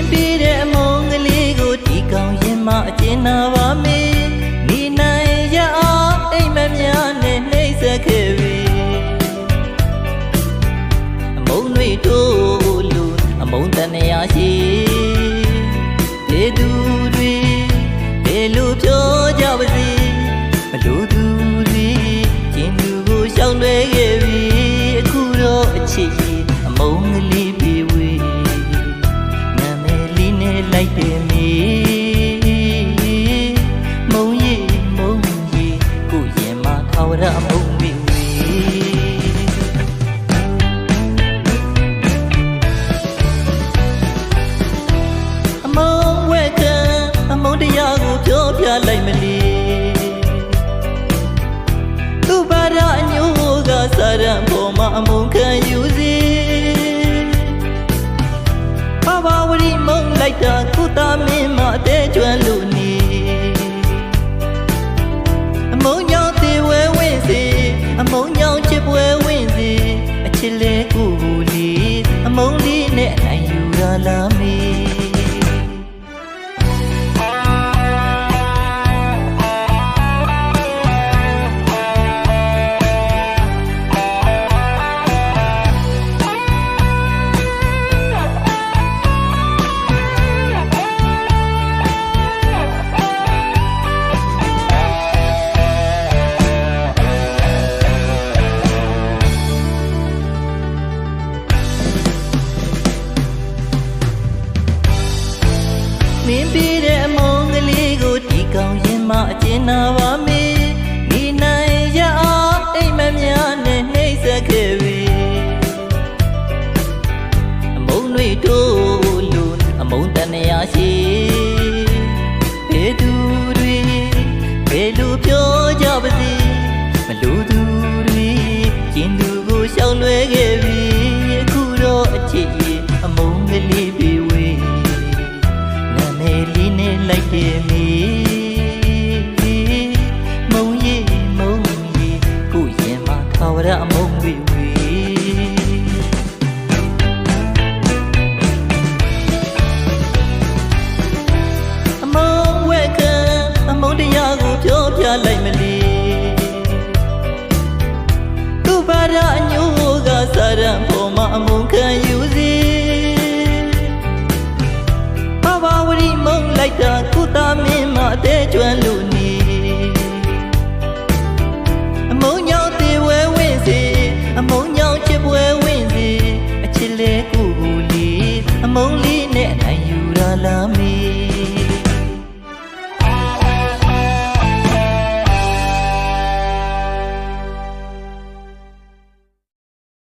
င်းပေးတဲ့အမုန်းကလေးကိုဒီကောင်ရင်မအကျဉ်းနာပါမေနေနိုင်ရအောင်အိမ်မများနဲ့နှိမ့်ဆက်ခဲ့ပြီအမုန်းတွေတို့လူအမုန်းတန်ရာရှိဒေသူတွေဘယ်လိုပြောကြပါစေဘလို့သူတွေကျင်းသူကိုရှောင်လွဲခဲ့ပြီအခုတော့အချစ်ကြီးအမုန်းကလေး အမုံခံယူစီဘာဘာဝရီမုံလိုက်တာကုသမင်းမအသေးကျွမ်းလို့နေအမုံညောင်သေးဝဲဝင်းစီအမုံညောင်ချစ်ပွဲဝင်းစီအချစ်လေးကိုလီအမုံလေးနဲ့အနိုင်ယူရလာမီ ပြီးတဲ့အမုန်းကလေးကိုဒီကောင်ရင်မအကျဉ်းနာပါမေမိနိုင်ရအောင်အိမ်မများနဲ့နှိမ့်ဆက်ခဲ့ပြီအမုန်းတွေတို့လူအမုန်းတန်ရာရှိ ရန်ပေါ်မှာအမုံခံယူစီဘာဘာဝရီမုံလိုက်တာကုသမင်းမအသေးကျွမ်းလို့နေအမုံညောင်သေးဝဲဝင်းစီအမုံညောင်ချစ်ပွဲဝင်းစီအချစ်လေးကိုလီအမုံလေး